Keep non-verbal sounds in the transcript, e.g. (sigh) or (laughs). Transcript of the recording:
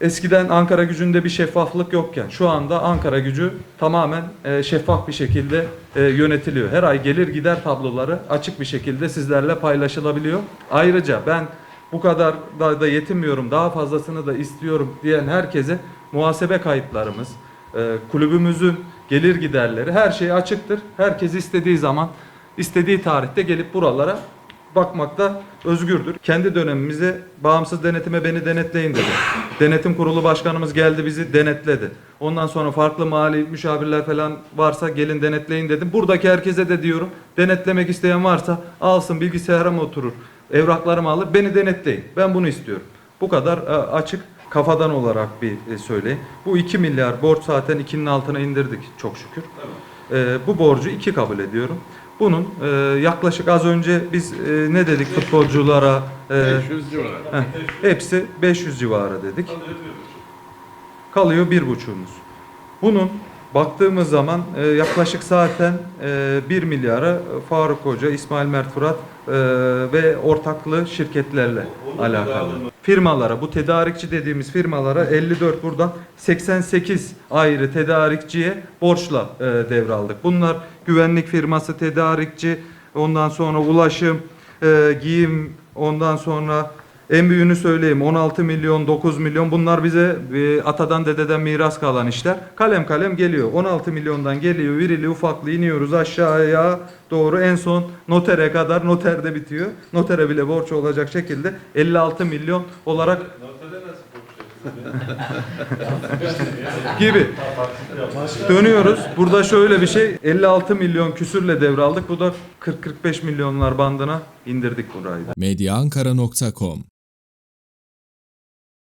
Eskiden Ankara gücünde bir şeffaflık yokken şu anda Ankara gücü tamamen e, şeffaf bir şekilde e, yönetiliyor. Her ay gelir gider tabloları açık bir şekilde sizlerle paylaşılabiliyor. Ayrıca ben bu kadar da, da yetinmiyorum daha fazlasını da istiyorum diyen herkese muhasebe kayıtlarımız, e, kulübümüzün gelir giderleri her şey açıktır. Herkes istediği zaman istediği tarihte gelip buralara bakmakta özgürdür. Kendi dönemimize bağımsız denetime beni denetleyin dedi. Denetim kurulu başkanımız geldi bizi denetledi. Ondan sonra farklı mali müşavirler falan varsa gelin denetleyin dedim. Buradaki herkese de diyorum denetlemek isteyen varsa alsın bilgisayarıma oturur. Evraklarımı alır beni denetleyin. Ben bunu istiyorum. Bu kadar e, açık kafadan olarak bir e, söyleyin. Bu 2 milyar borç zaten 2'nin altına indirdik çok şükür. E, bu borcu 2 kabul ediyorum. Bunun e, yaklaşık az önce biz e, ne dedik futbolculara e, 500 civarı. heh, hepsi 500 civarı dedik. Kalıyor bir buçuğumuz. Bunun baktığımız zaman e, yaklaşık zaten e, 1 milyara Faruk Hoca, İsmail Mert Fırat e, ve ortaklı şirketlerle alakalı. Firmalara, bu tedarikçi dediğimiz firmalara 54 buradan 88 ayrı tedarikçiye borçla e, devraldık. Bunlar güvenlik firması, tedarikçi, ondan sonra ulaşım, e, giyim, ondan sonra en büyüğünü söyleyeyim 16 milyon 9 milyon bunlar bize e, atadan dededen miras kalan işler. Kalem kalem geliyor. 16 milyondan geliyor virili ufaklı iniyoruz aşağıya doğru en son notere kadar noterde bitiyor. Notere bile borç olacak şekilde 56 milyon olarak (laughs) gibi. Dönüyoruz. Burada şöyle bir şey 56 milyon küsürle devraldık. Bu da 40-45 milyonlar bandına indirdik burayı. medyaankara.com